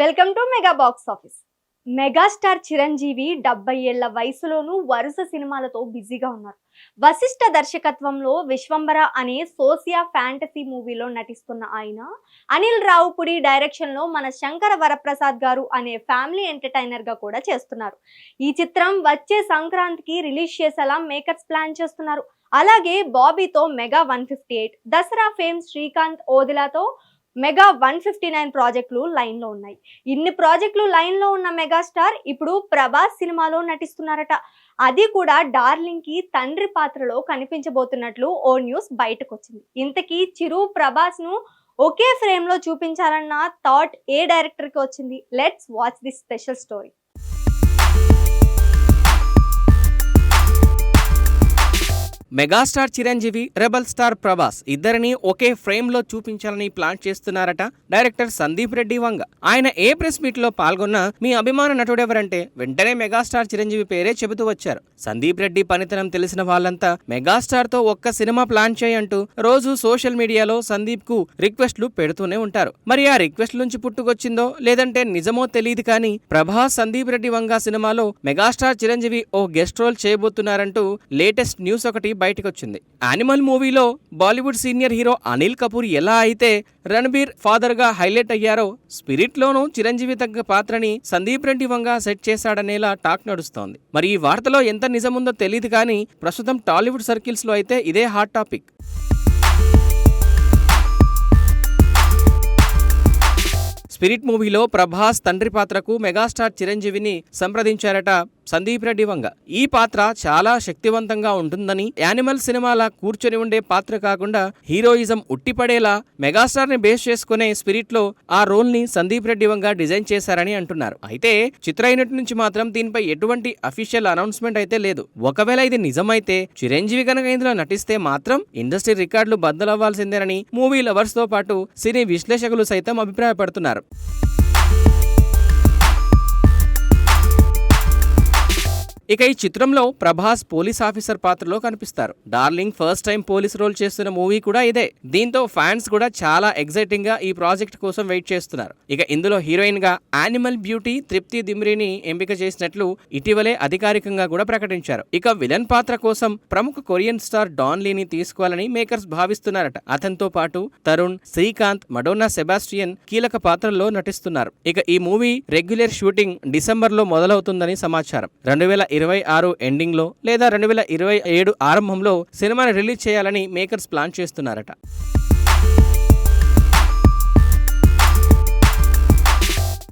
Welcome to mega box office megastar Chiranjeevi డెబ్బై ఏళ్ళ వయసులోనూ వరుస సినిమాలతో బిజీగా ఉన్నారు. వశిష్ఠ దర్శకత్వంలో విశ్వంబర అనే సోసియా ఫ్యాంటసీ మూవీలో నటిస్తున్న ఆయన అనిల్ రావుపుడి డైరెక్షన్లో మన శంకర వరప్రసాద్ గారు అనే ఫ్యామిలీ ఎంటర్టైనర్గా కూడా చేస్తున్నారు. ఈ చిత్రం వచ్చే సంక్రాంతికి రిలీజ్ చేసేలా మేకర్స్ ప్లాన్ చేస్తున్నారు. అలాగే బాబీతో mega one fifty eight Dasara fame Srikanth ఓదిలాతో mega one fifty nine ప్రాజెక్టులు లైన్లో ఉన్నాయి. ఇన్ని ప్రాజెక్టులు లైన్లో ఉన్న మెగాస్టార్ ఇప్పుడు ప్రభాస్ సినిమాలో నటిస్తున్నారట. అది కూడా డార్లింగ్కి తండ్రి పాత్రలో కనిపించబోతున్నట్లు ఓ న్యూస్ బయటకు వచ్చింది ఇంతకీ చిరు ప్రభాస్ను ఒకే ఫ్రేమ్లో చూపించాలన్న థాట్ ఏ డైరెక్టర్కి వచ్చింది? Let's watch this special story. Megastar Chiranjeevi rebel star Prabhas ఇద్దరిని ఒకే ఫ్రేమ్లో చూపించాలని ప్లాన్ చేస్తున్నారట డైరెక్టర్ సందీప్ రెడ్డి వంగ. ఆయన ఏ ప్రెస్ మీట్లో పాల్గొన్న మీ అభిమాన నటుడెవరంటే వెంటనే మెగాస్టార్ చిరంజీవి పేరే చెబుతూ వచ్చారు. సందీప్ రెడ్డి పనితనం తెలిసిన వాళ్ళంతా మెగాస్టార్తో ఒక్క సినిమా ప్లాన్ చేయంటూ రోజు సోషల్ మీడియాలో సందీప్కు రిక్వెస్ట్లు పెడుతూనే ఉంటారు. మరి ఆ రిక్వెస్ట్ నుంచి పుట్టుకొచ్చిందో లేదంటే నిజమో తెలియదు కానీ ప్రభాస్ సందీప్ రెడ్డి వంగ సినిమాలో మెగాస్టార్ చిరంజీవి ఓ గెస్ట్ రోల్ చేయబోతున్నారంటూ లేటెస్ట్ న్యూస్ ఒకటి బయటకొచ్చింది. యానిమల్ మూవీలో Bollywood senior hero Anil Kapoor ఎలా అయితే రణబీర్ ఫాదర్గా హైలైట్ అయ్యారో స్పిరిట్లోనూ చిరంజీవి తగ్గ పాత్రని సందీప్ రెడ్డి వంగ సెట్ చేశాడనేలా టాక్ నడుస్తోంది. మరి ఈ వార్తలో ఎంత నిజముందో తెలియదు కానీ ప్రస్తుతం టాలీవుడ్ సర్కిల్స్లో అయితే ఇదే హాట్ టాపిక్. స్పిరిట్ మూవీలో ప్రభాస్ తండ్రి పాత్రకు మెగాస్టార్ చిరంజీవిని సంప్రదించారట సందీప్ రెడ్డి వంగ. ఈ పాత్ర చాలా శక్తివంతంగా ఉంటుందని యానిమల్ సినిమాలా కూర్చొని ఉండే పాత్ర కాకుండా హీరోయిజం ఉట్టిపడేలా మెగాస్టార్ని బేస్ చేసుకునే స్పిరిట్లో ఆ రోల్ని సందీప్ రెడ్డి వంగ డిజైన్ చేశారని అంటున్నారు. అయితే చిత్ర యూనిట్ నుంచి మాత్రం దీనిపై ఎటువంటి అఫీషియల్ అనౌన్స్మెంట్ అయితే లేదు. ఒకవేళ ఇది నిజమైతే చిరంజీవి కనుక ఇందులో నటిస్తే మాత్రం ఇండస్ట్రీ రికార్డులు బద్దలవ్వాల్సిందేనని మూవీ లవర్స్తో పాటు సినీ విశ్లేషకులు సైతం అభిప్రాయపడుతున్నారు. ఇక ఈ చిత్రంలో ప్రభాస్ పోలీస్ ఆఫీసర్ పాత్రలో కనిపిస్తారు. Darling first time police role చేస్తున్న మూవీ కూడా ఇదే. దీంతో ఫ్యాన్స్ కూడా చాలా ఎక్సైటింగ్గా ఈ ప్రాజెక్ట్ కోసం వెయిట్ చేస్తున్నారు. ఇక ఇందులో హీరోయిన్గా యానిమల్ బ్యూటీ తృప్తి దిమ్రిని ఎంపిక చేసినట్లు ఇటీవలే అధికారికంగా కూడా ప్రకటించారు. ఇక విలన్ పాత్ర కోసం ప్రముఖ కొరియన్ స్టార్ డాన్ లీని తీసుకోవాలని మేకర్స్ భావిస్తున్నారట. అతనితో పాటు తరుణ్ శ్రీకాంత్ మడోనా సెబాస్టియన్ కీలక పాత్రల్లో నటిస్తున్నారు. ఇక ఈ మూవీ రెగ్యులర్ షూటింగ్ డిసెంబర్లో మొదలవుతుందని సమాచారం. రెండు వేల ఇరవై ఆరు ఎండింగ్లో లేదా రెండు వేల ఇరవై ఏడు ఆరంభంలో సినిమాని రిలీజ్ చేయాలని మేకర్స్ ప్లాన్ చేస్తున్నారట.